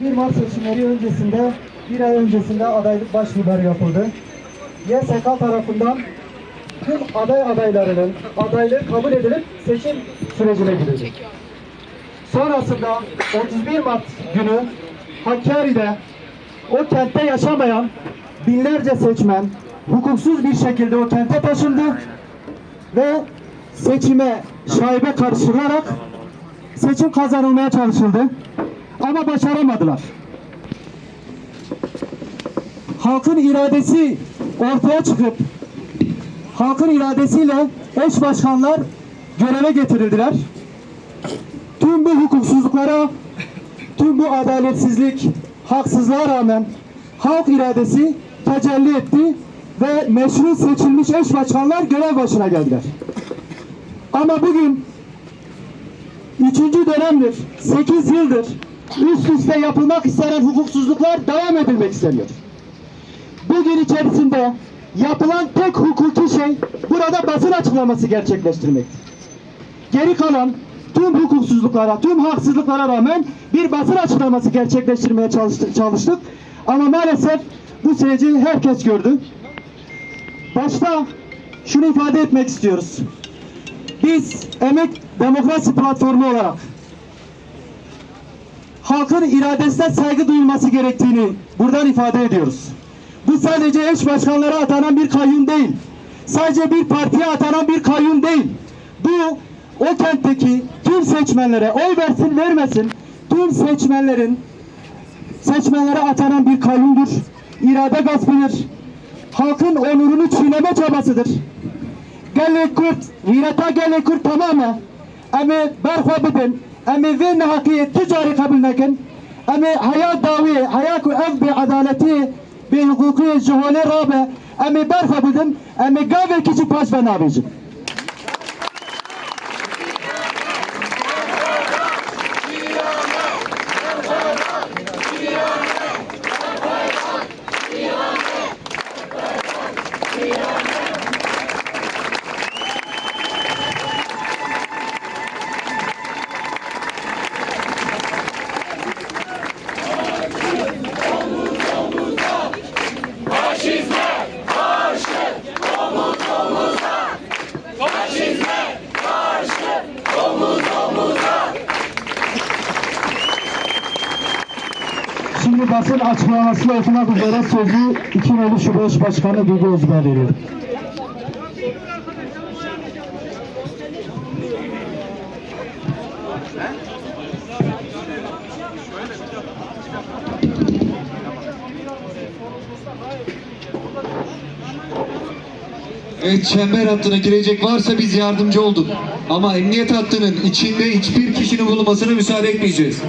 1 Mart seçimleri öncesinde, bir ay öncesinde adaylık başvuruları yapıldı. YSK tarafından tüm aday adaylarının adaylığı kabul edilip seçim sürecine girildi. Sonrasında 31 Mart günü Hakkari'de o kentte yaşamayan binlerce seçmen hukuksuz bir şekilde o kente taşındı ve seçime şaibe karıştırılarak seçim kazanılmaya çalışıldı. Ama başaramadılar. Halkın iradesi ortaya çıkıp halkın iradesiyle eş başkanlar göreve getirildiler. Tüm bu hukuksuzluklara, tüm bu adaletsizlik, haksızlığa rağmen halk iradesi tecelli etti ve meşru seçilmiş eş başkanlar görev başına geldiler. Ama bugün üçüncü dönemdir, 8 yıldır üst üste yapılmak istenen hukuksuzluklar devam edilmek isteniyor. Bugün içerisinde yapılan tek hukuki şey burada basın açıklaması gerçekleştirmektir. Geri kalan tüm hukuksuzluklara, tüm haksızlıklara rağmen bir basın açıklaması gerçekleştirmeye çalıştık. çalıştık. Ama maalesef bu süreci herkes gördü. Başta şunu ifade etmek istiyoruz. Biz Emek Demokrasi Platformu olarak halkın iradesine saygı duyulması gerektiğini buradan ifade ediyoruz. Bu sadece eş başkanlara atanan bir kayyum değil. Sadece bir partiye atanan bir kayyum değil. Bu o kentteki tüm seçmenlere oy versin vermesin tüm seçmenlerin seçmenlere atanan bir kayyumdur. İrade gaspıdır. Halkın onurunu çiğneme çabasıdır. Gelin Kürt, virata gelin Kürt tamamen emi berxwe bidin, emi vê nehakiye ticari kabul nekin, emi haya davi, haya ku ev bi adaleti, bi hukuki jihole rabe, emi berxwe bidin, emi gavê kişi paş ve nabêjin. Basın açıklamasını okumak üzere sözü İkinolu Şube Eş Başkanı Duygu Özbey veriyor. Evet çember hattına girecek varsa biz yardımcı olduk. Ama emniyet hattının içinde hiçbir kişinin bulunmasına müsaade etmeyeceğiz.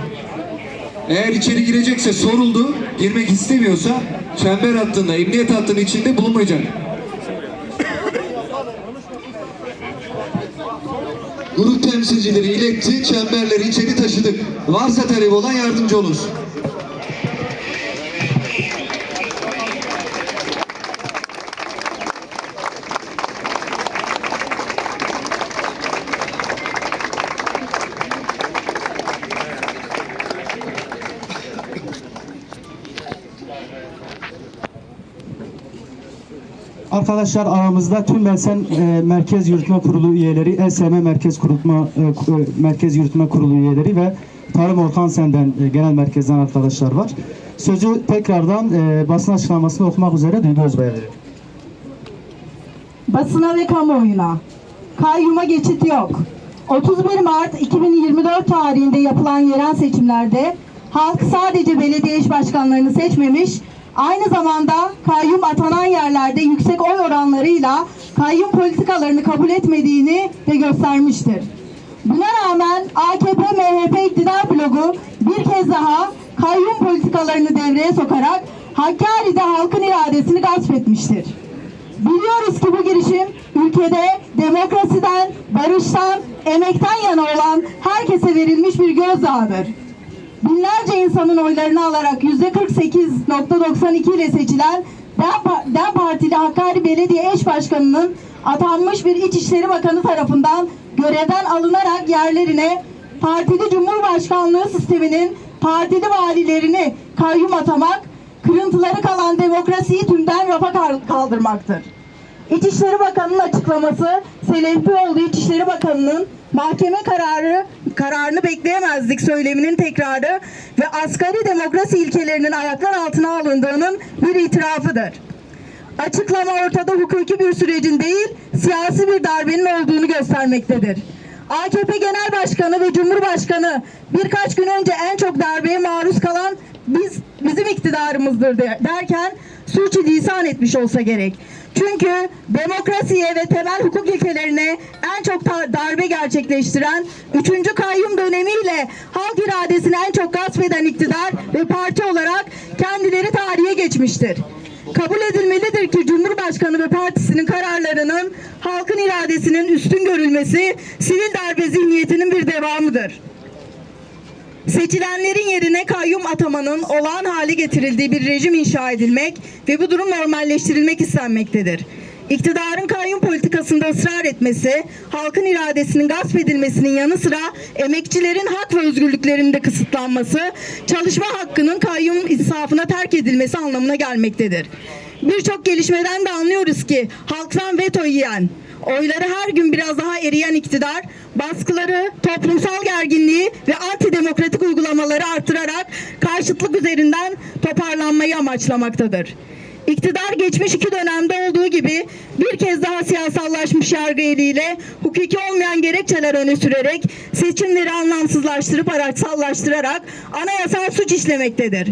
Eğer içeri girecekse soruldu, girmek istemiyorsa çember hattında, emniyet hattının içinde bulunmayacak. Grup temsilcileri iletti, çemberleri içeri taşıdık. Varsa talep olan yardımcı oluruz. Arkadaşlar aramızda tüm Belsen e, Merkez Yürütme Kurulu üyeleri, ESM Merkez Kurulma e, e, Merkez Yürütme Kurulu üyeleri ve Tarım Orkan Sen'den e, genel merkezden arkadaşlar var. Sözü tekrardan e, basın açıklamasını okumak üzere Duygu Özbey'e veriyorum. Basına ve kamuoyuna. Kayyuma geçit yok. 31 Mart 2024 tarihinde yapılan yerel seçimlerde halk sadece belediye iş başkanlarını seçmemiş, aynı zamanda kayyum atanan yerlerde yüksek oy oranlarıyla kayyum politikalarını kabul etmediğini de göstermiştir. Buna rağmen AKP MHP iktidar blogu bir kez daha kayyum politikalarını devreye sokarak Hakkari'de halkın iradesini gasp etmiştir. Biliyoruz ki bu girişim ülkede demokrasiden, barıştan, emekten yana olan herkese verilmiş bir gözdağıdır. Binlerce insanın oylarını alarak yüzde 48.92 ile seçilen DEM, DEM Partili Hakkari Belediye Eş Başkanı'nın atanmış bir İçişleri Bakanı tarafından görevden alınarak yerlerine partili Cumhurbaşkanlığı sisteminin partili valilerini kayyum atamak, kırıntıları kalan demokrasiyi tümden rafa kal- kaldırmaktır. İçişleri Bakanı'nın açıklaması, Selefioğlu İçişleri Bakanı'nın mahkeme kararı kararını bekleyemezdik söyleminin tekrarı ve asgari demokrasi ilkelerinin ayaklar altına alındığının bir itirafıdır. Açıklama ortada hukuki bir sürecin değil, siyasi bir darbenin olduğunu göstermektedir. AKP Genel Başkanı ve Cumhurbaşkanı birkaç gün önce en çok darbeye maruz kalan biz bizim iktidarımızdır de- derken suçu lisan etmiş olsa gerek. Çünkü demokrasiye ve temel hukuk ilkelerine en çok darbe gerçekleştiren 3. kayyum dönemiyle halk iradesini en çok gasp eden iktidar ve parti olarak kendileri tarihe geçmiştir. Kabul edilmelidir ki Cumhurbaşkanı ve partisinin kararlarının halkın iradesinin üstün görülmesi sivil darbe zihniyetinin bir devamıdır. Seçilenlerin yerine kayyum atamanın olağan hale getirildiği bir rejim inşa edilmek ve bu durum normalleştirilmek istenmektedir. İktidarın kayyum politikasında ısrar etmesi, halkın iradesinin gasp edilmesinin yanı sıra emekçilerin hak ve özgürlüklerinin de kısıtlanması, çalışma hakkının kayyum insafına terk edilmesi anlamına gelmektedir. Birçok gelişmeden de anlıyoruz ki halktan veto yiyen, oyları her gün biraz daha eriyen iktidar, baskıları, toplumsal gerginliği ve artırarak karşıtlık üzerinden toparlanmayı amaçlamaktadır. İktidar geçmiş iki dönemde olduğu gibi bir kez daha siyasallaşmış yargı eliyle hukuki olmayan gerekçeler öne sürerek seçimleri anlamsızlaştırıp araçsallaştırarak anayasal suç işlemektedir.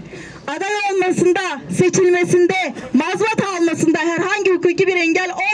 Aday olmasında, seçilmesinde, mazbat almasında herhangi hukuki bir engel olmadan